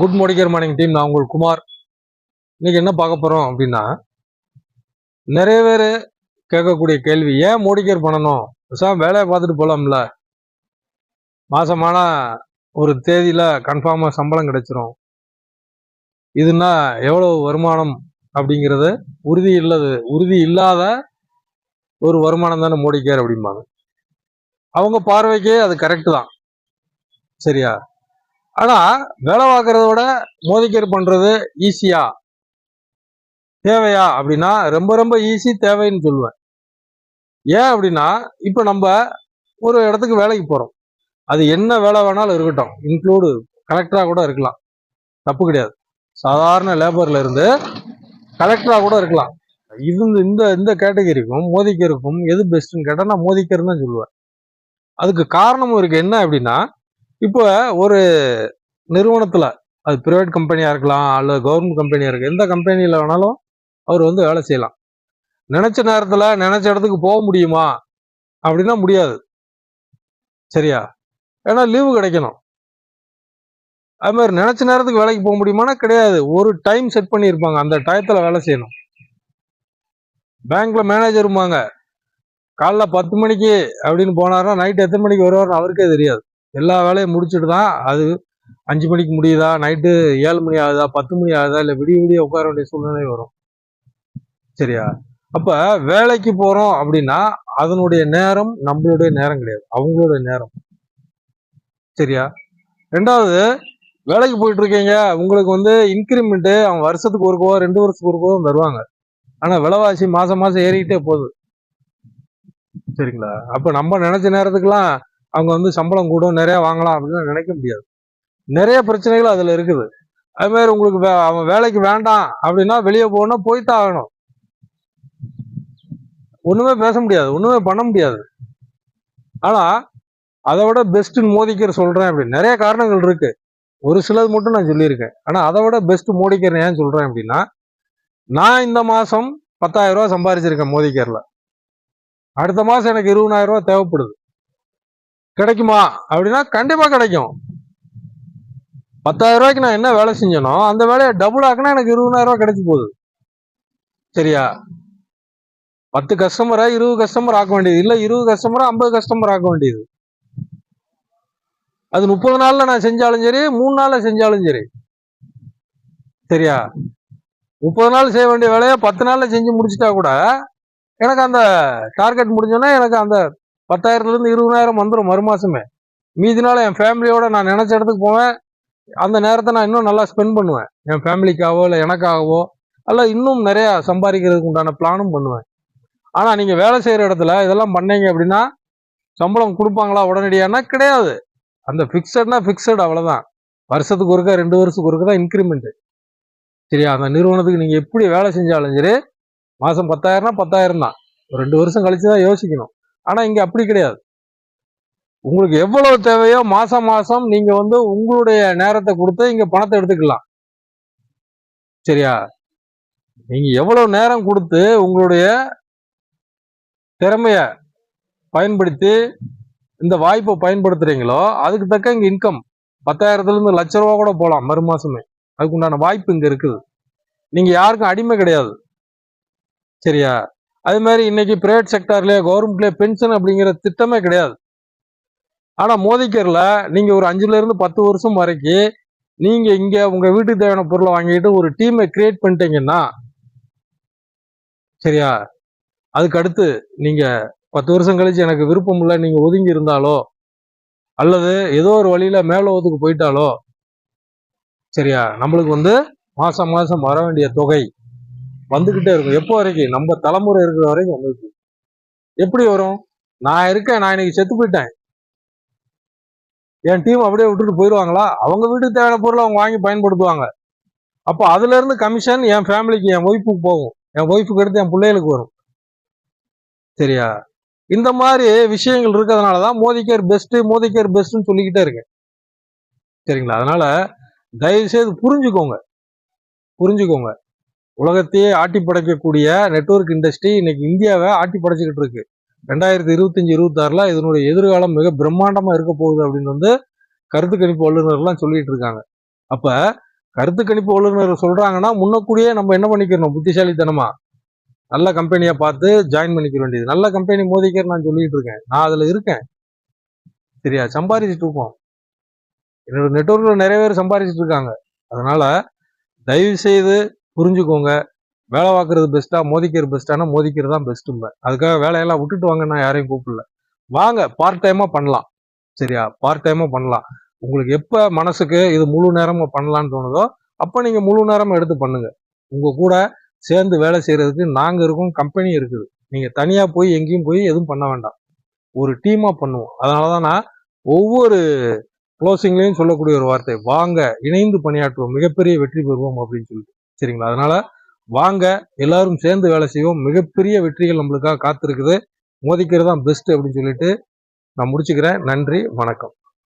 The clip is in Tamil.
குட் மோடிகர் மார்னிங் டீம் நான் உங்கள் குமார். இன்னைக்கு என்ன பார்க்க போறோம் அப்படின்னா நிறைய பேர் கேட்கக்கூடிய கேள்வி ஏன் மோடிகர் பண்ணணும்? சார் வேலையை பார்த்துட்டு போலாம்ல? மாசமான ஒரு தேதியில கன்ஃபார்மா சம்பளம் கிடைச்சிரும். இதுனா எவ்வளவு வருமானம்? அப்படிங்கிறது உறுதி இல்லது. உறுதி இல்லாத ஒரு வருமானம் தானே மோடிக்கேர் அப்படிம்பாங்க. அவங்க பார்வைக்கே அது கரெக்டு தான். சரியா? ஆனா வேலை பார்க்கறத விட மோதிக்கர் பண்றது ஈஸியா தேவையா? அப்படின்னா ரொம்ப ரொம்ப ஈஸி தேவைன்னு சொல்லுவேன். ஏன் அப்படின்னா இப்போ நம்ம ஒரு இடத்துக்கு வேலைக்கு போறோம். அது என்ன வேலை வேணாலும் இருக்கட்டும். இன்க்ளூடு கலெக்டரா கூட இருக்கலாம். தப்பு கிடையாது. சாதாரண லேபர்ல இருந்து கலெக்டரா கூட இருக்கலாம். இது இந்த இந்த கேட்டகரிக்கும் மோதிக்கருக்கும் எது பெஸ்ட்னு கேட்டால் நான் மோதிக்கர் தான் சொல்லுவேன். அதுக்கு காரணமும் இருக்கு. என்ன அப்படின்னா இப்போ ஒரு நிறுவனத்தில் அது ப்ரைவேட் கம்பெனியாக இருக்கலாம் அல்லது கவர்மெண்ட் கம்பெனியாக இருக்கு எந்த கம்பெனியில் வேணாலும் அவர் வந்து வேலை செய்யலாம். நினச்ச நேரத்தில் நினச்ச இடத்துக்கு போக முடியுமா? அப்படின்னா முடியாது. சரியா? ஏன்னா லீவு கிடைக்கணும். அது மாதிரி நினச்ச நேரத்துக்கு வேலைக்கு போக முடியுமானா கிடையாது. ஒரு டைம் செட் பண்ணியிருப்பாங்க. அந்த டயத்தில் வேலை செய்யணும். பேங்க்ல இருப்பாங்க காலைல பத்து மணிக்கு அப்படின்னு போனாருன்னா நைட் எத்தனை மணிக்கு வருவார்னு அவருக்கே தெரியாது. எல்லா வேலையும் முடிச்சுட்டு தான் அது அஞ்சு மணிக்கு முடியுதா? நைட்டு ஏழு மணி ஆகுதா? பத்து மணி ஆகுதா? இல்லை விடிய விடிய உட்கார வேண்டிய சூழ்நிலை வரும். சரியா? அப்போ வேலைக்கு போகிறோம் அப்படின்னா அதனுடைய நேரம் நம்மளுடைய நேரம் கிடையாது. அவங்களுடைய நேரம். சரியா? ரெண்டாவது வேலைக்கு போயிட்டு இருக்கீங்க. உங்களுக்கு வந்து இன்க்ரிமெண்ட்டு அவன் வருஷத்துக்கு ஒருக்கோ ரெண்டு வருஷத்துக்கு ஒருக்கோ தருவாங்க. ஆனால் விலைவாசி மாதம் மாதம் ஏறிக்கிட்டே போகுது. சரிங்களா? அப்போ நம்ம நினச்ச நேரத்துக்குலாம் அவங்க வந்து சம்பளம் கூட நிறைய வாங்கலாம் அப்படின்னு நினைக்க முடியாது. நிறைய பிரச்சனைகள் அதுல இருக்குது. அது மாதிரி உங்களுக்கு வே- அவன் வேலைக்கு வேண்டாம் அப்படின்னா வெளியே போகணும் போய்த்தான் ஆகணும். ஒண்ணுமே பேச முடியாது ஒண்ணுமே பண்ண முடியாது. ஆனா அதை விட பெஸ்ட்னு மோதிக்கிற சொல்றேன் அப்படின்னு நிறைய காரணங்கள் இருக்கு. ஒரு சிலது மட்டும் நான் சொல்லியிருக்கேன். ஆனா அதை விட பெஸ்ட் மோடிக்கர் ஏன் சொல்றேன் அப்படின்னா நான் இந்த மாசம் பத்தாயிரம் ரூபாய் சம்பாதிச்சிருக்கேன் மோதிக்கர்ல. அடுத்த மாசம் எனக்கு இருபதாயிரம் ரூபாய் தேவைப்படுது. கிடைக்குமா? அப்படின்னா கண்டிப்பா கிடைக்கும். பத்தாயிரம் ரூபாய்க்கு நான் என்ன வேலை செஞ்சனோ அந்த வேலையை டபுள் ஆக்கினா எனக்கு இருபதாயிரம் ரூபாய் கிடைச்சி போகுது. சரியா? பத்து கஸ்டமரை இருபது கஸ்டமர் ஆக்க வேண்டியது. இல்ல இருபது கஸ்டமரை ஐம்பது கஸ்டமர் ஆக்க வேண்டியது. அது முப்பது நாள்ல நான் செஞ்சாலும் சரி மூணு நாள்ல செஞ்சாலும் சரி. சரியா? முப்பது நாள் செய்ய வேண்டிய வேலையை பத்து நாள்ல செஞ்சு முடிச்சிட்டா கூட எனக்கு அந்த டார்கெட் முடிஞ்சோன்னா எனக்கு அந்த பத்தாயிரத்துலேருந்து இருபதாயிரம் வந்துடும் மறுமாசமே. மீதி நாள் என் ஃபேமிலியோட நான் நினச்ச இடத்துக்கு போவேன். அந்த நேரத்தை நான் இன்னும் நல்லா ஸ்பெண்ட் பண்ணுவேன். என் ஃபேமிலிக்காகவோ இல்லை எனக்காகவோ அல்ல இன்னும் நிறையா சம்பாதிக்கிறதுக்கு உண்டான பிளானும் பண்ணுவேன். ஆனால் நீங்கள் வேலை செய்கிற இடத்துல இதெல்லாம் பண்ணீங்க அப்படின்னா சம்பளம் கொடுப்பாங்களா உடனடியானா கிடையாது. அந்த ஃபிக்ஸட்னா ஃபிக்ஸட் அவ்வளோதான் வருஷத்துக்கு ஒருக்கா ரெண்டு வருஷத்துக்கு ஒருக்கா தான் இன்க்ரிமெண்ட்டு சரியா? அந்த நிறுவனத்துக்கு நீங்கள் எப்படி வேலை செஞ்சாலும் சரி மாதம் பத்தாயிரம்னா பத்தாயிரம் தான் ஒரு ரெண்டு வருஷம் கழிச்சு தான் யோசிக்கணும். ஆனா இங்க அப்படி கிடையாது. உங்களுக்கு எவ்வளவு தேவையோ மாசம் மாசம் நீங்க வந்து உங்களுடைய நேரத்தை கொடுத்து இங்க பணத்தை எடுத்துக்கலாம். சரியா? நீங்க எவ்வளவு நேரம் கொடுத்து உங்களுடைய திறமைய பயன்படுத்தி இந்த வாய்ப்பை பயன்படுத்துறீங்களோ அதுக்கு தக்க இங்க இன்கம் பத்தாயிரத்துல இருந்து லட்ச ரூபா கூட போகலாம் மறு மாசமே. அதுக்கு உண்டான வாய்ப்பு இங்க இருக்குது. நீங்க யாருக்கும் அடிமை கிடையாது. சரியா? அது மாதிரி இன்னைக்கு பிரைவேட் செக்டார்லேயே கவர்மெண்ட்லேயே பென்ஷன் அப்படிங்கிற திட்டமே கிடையாது. ஆனால் மோதிக்கர்ல நீங்கள் ஒரு அஞ்சுல இருந்து பத்து வருஷம் வரைக்கும் நீங்கள் இங்கே உங்கள் வீட்டுக்கு தேவையான பொருளை வாங்கிட்டு ஒரு டீமை கிரியேட் பண்ணிட்டீங்கன்னா சரியா? அதுக்கு அடுத்து பத்து வருஷம் கழிச்சு எனக்கு விருப்பம் இல்லை நீங்கள் ஒதுங்கி இருந்தாலோ அல்லது ஏதோ ஒரு வழியில ஒதுக்கு போயிட்டாலோ சரியா? நம்மளுக்கு வந்து மாதம் மாதம் வர வேண்டிய தொகை வந்துகிட்டே இருக்கும். எப்போ வரைக்கும்? நம்ம தலைமுறை இருக்கிற வரைக்கும் வந்துருக்கு எப்படி வரும்? நான் இருக்கேன். நான் இன்னைக்கு செத்து போயிட்டேன். என் டீம் அப்படியே விட்டுட்டு போயிடுவாங்களா அவங்க வீட்டுக்கு தேவையான பொருளை அவங்க வாங்கி பயன்படுத்துவாங்க. அப்போ அதுல இருந்து கமிஷன் என் ஃபேமிலிக்கு என் ஒய்ஃபுக்கு போகும். என் ஒய்ஃபுக்கு எடுத்து என் பிள்ளைகளுக்கு வரும். சரியா? இந்த மாதிரி விஷயங்கள் இருக்கிறதுனால தான் மோதிக்கேர் பெஸ்ட் மோதிக்கேர் பெஸ்ட்டுன்னு சொல்லிக்கிட்டே இருக்கேன். சரிங்களா? அதனால தயவு செய்து புரிஞ்சுக்கோங்க. புரிஞ்சுக்கோங்க. உலகத்தையே ஆட்டி படைக்கக்கூடிய நெட்வொர்க் இண்டஸ்ட்ரி இன்னைக்கு இந்தியாவை ஆட்டி படைச்சிக்கிட்டு இருக்கு. ரெண்டாயிரத்தி இருபத்தஞ்சு இருபத்தாறுல இதனுடைய எதிர்காலம் மிக பிரம்மாண்டமா இருக்க போகுது அப்படின்னு வந்து கருத்து கணிப்பு வல்லுநர்லாம் சொல்லிட்டு இருக்காங்க. அப்ப கருத்து கணிப்பு வல்லுநர் சொல்றாங்கன்னா முன்னக்கூடியே நம்ம என்ன பண்ணிக்கிறோம் புத்திசாலித்தனமா? நல்ல கம்பெனியை பார்த்து ஜாயின் பண்ணிக்க வேண்டியது. நல்ல கம்பெனி மோதிக்கர் நான் சொல்லிட்டு இருக்கேன். நான் அதுல இருக்கேன். சரியா? சம்பாதிச்சுட்டு இருக்கோம். என்னோட நெட்ஒர்க்ல நிறைய பேர் சம்பாதிச்சுட்டு இருக்காங்க. அதனால தயவு செய்து புரிஞ்சுக்கோங்க. வேலை பார்க்கறது பெஸ்ட்டா மோதிக்கிறது பெஸ்ட்டானா மோதிக்கிறது தான் பெஸ்ட்டும்ப அதுக்காக வேலையெல்லாம் விட்டுட்டு வாங்க நான் யாரையும் கூப்பிடல. வாங்க பார்ட் டைமாக பண்ணலாம். சரியா? பார்ட் டைமாக பண்ணலாம். உங்களுக்கு எப்போ மனசுக்கு இது முழு நேரமாக பண்ணலான்னு தோணுதோ அப்போ நீங்கள் முழு நேரமாக எடுத்து பண்ணுங்க. உங்கள் கூட சேர்ந்து வேலை செய்கிறதுக்கு நாங்கள் இருக்கோம் கம்பெனி இருக்குது. நீங்கள் தனியாக போய் எங்கேயும் போய் எதுவும் பண்ண வேண்டாம். ஒரு டீமாக பண்ணுவோம். அதனாலதான் நான் ஒவ்வொரு க்ளோசிங்லேயும் சொல்லக்கூடிய ஒரு வார்த்தை. வாங்க இணைந்து பணியாற்றுவோம். மிகப்பெரிய வெற்றி பெறுவோம் அப்படின்னு சொல்லிட்டு. சரிங்களா? அதனால வாங்க எல்லாரும் சேர்ந்து வேலை செய்வோம். மிகப்பெரிய வெற்றிகள் நம்மளுக்காக காத்திருக்குது. மோதிக்கிறது தான் பெஸ்ட் அப்படின்னு சொல்லிட்டு நான் முடிச்சுக்கிறேன். நன்றி வணக்கம்.